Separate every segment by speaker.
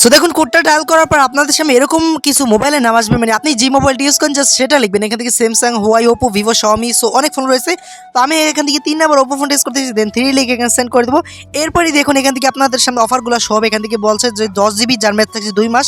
Speaker 1: So দেখুন কোডটা dial করার পর আপনাদের সামনে এরকম কিছু মোবাইলের নাম আসবে। মানে আপনি যে মোবাইলটি ইউজ করেন জাস্ট সেটা লিখবেন। এখান থেকে Samsung Huawei Oppo Vivo Xiaomi so অনেক ফোন রয়েছে। তো আমি এখান থেকে তিন নাম্বার ওপো ফোন টেস্ট করতেছি দেন থ্রি লিখে এখানে সেন্ড করে দেবো। এরপরই দেখুন, এখান থেকে আপনাদের সামনে অফারগুলো সব এখান থেকে বলছে যে দশ জিবি যার ম্যাথ থাকছে দুই মাস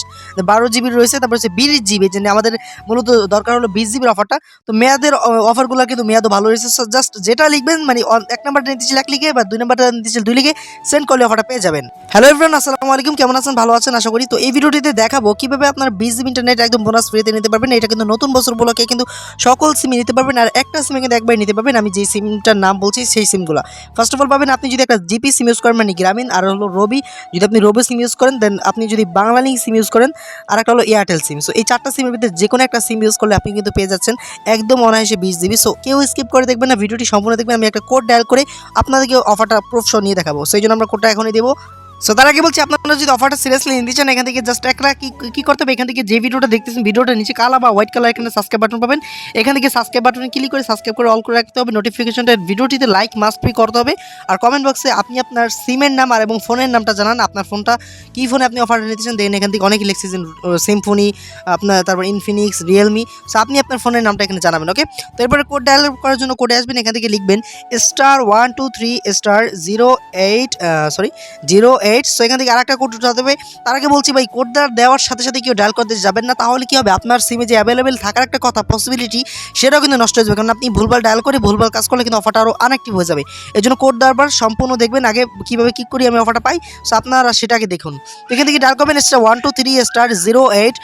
Speaker 1: বারো জিবি রয়েছে, তারপর হচ্ছে বিশ জিবি যে আমাদের মূলত দরকার হলো বিশ জিবির অফারটা তো মেয়াদের অফারগুলো কিন্তু মেয়াদও ভালো রয়েছে। সো জাস্ট যেটা লিখবেন মানে এক নাম্বারটা নিতেছিল এক লিখে বা দুই নাম্বারটা নিতেছিল দুই লিখে সেন্ড করলে অফারটা পেয়ে যাবেন। হ্যালো এভরিওয়ান আসসালামু আলাইকুম। কেমন আছেন? ভালো আছেন? আশা করি। তো এই ভিডিওটিতে দেখাবো কীভাবে আপনার বিশ ইন্টারনেট একদম বোনাস ফ্রিতে নিতে পারবেন। এটা কিন্তু নতুন বছর উপলক্ষে কিন্তু সকল সিমে নিতে পারবেন আর একটা সিমে কিন্তু একবার নিতে পারবেন। আমি যে সিমটার নাম বলছি সেই সিমগুলো ফার্স্ট অফ অল পাবেন আপনি যদি একটা জিপি সিম ইউজ করেন মানে গ্রামীণ আর হলো রবি যদি আপনি রবি সিম ইউজ করেন দেন আপনি যদি বাংলা লিঙ্ক সিম ইউজ করেন আর একটা হলো এয়ারটেল সিম সো এই চারটা সিমের ভিতরে যে কোনো একটা সিম ইউজ করলে আপনি কিন্তু পেয়ে যাচ্ছেন একদম অনায়াসে বিশ জিবি সো কেউ স্কিপ করে দেখবেন না, ভিডিওটি সম্পূর্ণ দেখবেন। আমি একটা কোড ডায়াল করে আপনাদেরকে অফারটা প্রুফ নিয়ে দেখাবো। সেই জন্য আমরা কোডটা এখনই দেবো। সো তার আগে বলছি, আপনারা যদি অফারটা সিরিয়াসলি নিতে চান, এখান থেকে জাস্ট একটা কি করতে হবে? এখান থেকে যে ভিডিওটা দেখতেছেন ভিডিওটা নিচে কালা বা হোয়াইট কালার এখানে সাবস্ক্রাইব বাটন পাবেন। এখান থেকে সাবস্ক্রাইব বাটনে ক্লিক করে সাবস্ক্রাইব করে অল করে রাখতে হবে। নোটিফিকেশনটা ভিডিওটিতে লাইক মাস্ট বি করতে হবে। আর কমেন্ট বক্সে আপনি আপনার সিমের নাম আর এবং ফোনের নামটা জানান, আপনার ফোনটা কী ফোনে আপনি অফারটা নিতেছেন দেন এখান থেকে অনেকে লিখছেন সিমফোনি আপনার তারপর ইনফিনিক্স রিয়েলমি সো আপনি আপনার ফোনের নামটা এখানে জানাবেন ওকে তো এরপরে কোড ডায়াল করার জন্য কোডে আসবেন, এখান থেকে লিখবেন star one two three star zero eight sorry zero eight so এখান থেকে আরেকটা কোড উঠাতে হবে। তার আগে বলছি ভাই কোডটা দেওয়ার সাথে সাথে কেউ ডায়াল করতে যাবেন না, তাহলে কি হবে? আপনার সিমে যে অ্যাভেলেবেল থাকার একটা কথা পসিবিলিটি সেটাও কিন্তু নষ্ট হয়ে যাবে। কারণ আপনি ভুলভাল ডায়াল করে ভুলভাল কাজ করলে কিন্তু অফারটা আরও আনঅ্যাক্টিভ হয়ে যাবে। এই জন্য কোড দেওয়ার পর সম্পূর্ণ দেখবেন, আগে কীভাবে কী করি আমি অফারটা পাই। সো আপনারা সেটাকে দেখুন। এখান থেকে ডায়াল করবেন star one two three star zero eight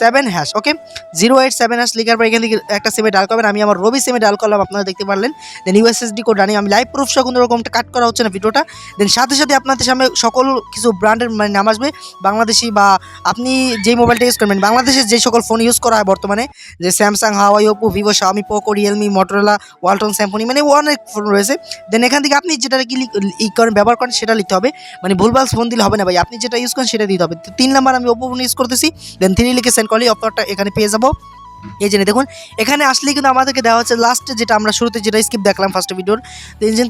Speaker 1: seven hash okay zero eight seven hash লিখার পর এখান থেকে একটা সিমে ডায়াল করবেন। আমি আমার রবি সিমে ডায়াল করলাম, আপনারা দেখতে পারলেন। দেন ইউএসএসডি কোড আনি আমি লাইভ প্রুফ সহ কোনো রকমটা কাট করা হচ্ছে না ভিডিওটা। দেন সাথে সাথে আপনাদের সামনে সকল কিছু ব্র্যান্ডের মানে নাম আসবে বাংলাদেশি বা আপনি যেই মোবাইলটা ইউজ করবেন, বাংলাদেশের যে সকল ফোন ইউজ করা হয় বর্তমানে, যে Samsung Huawei Oppo Vivo Xiaomi Poco Realme Motorola Walton Symphony মানে অনেক ফোন রয়েছে। দেন এখান থেকে আপনি যেটা কি ই করেন, ব্যবহার করেন, সেটা লিখতে হবে। মানে ভুলভাল ফোন দিলে হবে না ভাই, আপনি যেটা ইউজ করেন সেটা দিতে হবে। তিন নাম্বার আমি ওপো ফোন ইউজ করতেছি দেন থ্রি লিখে সেন্ড করলে অফারটা এখানে পেয়ে যাব। এই জন্য দেখুন, এখানে আসলেই কিন্তু আমাদেরকে দেওয়া হচ্ছে লাস্টে যেটা আমরা শুরুতে যেটা স্কিপ দেখলাম ফার্স্ট ভিডিওর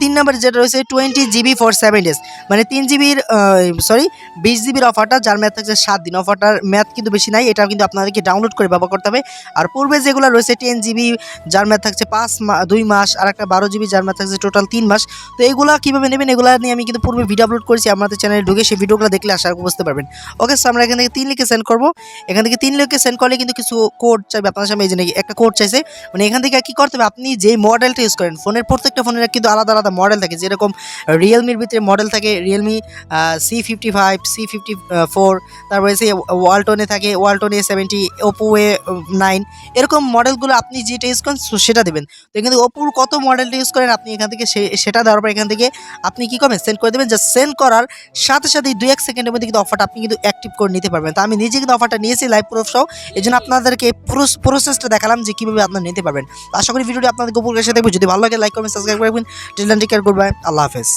Speaker 1: তিন নাম্বার যেটা রয়েছে twenty GB for seven days মানে তিন জিবির সরি বিশ জিবির অফারটা যার ম্যাথ থাকছে সাত দিন। অফারটার ম্যাথ কিন্তু বেশি নাই, এটা কিন্তু আপনাদেরকে ডাউনলোড করে ব্যবহার করতে হবে। আর পূর্বে যেগুলো রয়েছে টেন জিবি যার ম্যাথ থাকছে পাঁচ দুই মাস, আর একটা বারো জিবি যার ম্যাথ থাকছে টোটাল তিন মাস। তো এইগুলো কীভাবে নেবেন, এগুলো নিয়ে আমি কিন্তু পূর্বে ভিডিও আপলোড করেছি আমাদের চ্যানেলে ঢুকে সেই ভিডিওগুলো দেখলে আশা বুঝতে পারবেন। ওকে সো আমরা এখান থেকে তিন লিখে সেন্ড করব। এখান থেকে তিন লিখে সেন্ড করলে কিন্তু কিছু কোড চাইবে আপনার সামনে এই যে একটা কোড চাইছে মানে এখান থেকে কি করতে হবে? আপনি যেই মডেলটা ইউজ করেন ফোনের প্রত্যেকটা ফোনের কিন্তু আলাদা আলাদা মডেল থাকে। যেরকম রিয়েলমির ভিতরে মডেল থাকে Realme C fifty five C fifty four তারপরে সে ওয়ালটনে থাকে Walton A seventy Oppo A nine এরকম মডেলগুলো আপনি যেটা ইউজ করেন সেটা দেবেন। তো এখান থেকে ওপোর কত মডেলটা ইউজ করেন, আপনি এখান থেকে সেটা দেওয়ার পর এখান থেকে আপনি কী করবেন? সেন্ড করে দেবেন। জাস্ট সেন্ড করার সাথে সাথে দু এক সেকেন্ডের মধ্যে কিন্তু অফারটা আপনি কিন্তু অ্যাক্টিভ করে নিতে পারবেন। তো আমি নিজে কিন্তু অফারটা নিয়েছি লাইভ প্রুফ সহ। এই জন্য আপনাদেরকে প্রসেসটা দেখালাম যে কীভাবে আপনারা নিতে পারবেন। আশা করি ভিডিওটি আপনাদের উপকার কাছে দেখবেন যদি ভালো লাগে লাইক করবেন সাবস্ক্রাইব করবেন টেক কেয়ার করবেন আল্লাহ হাফেজ।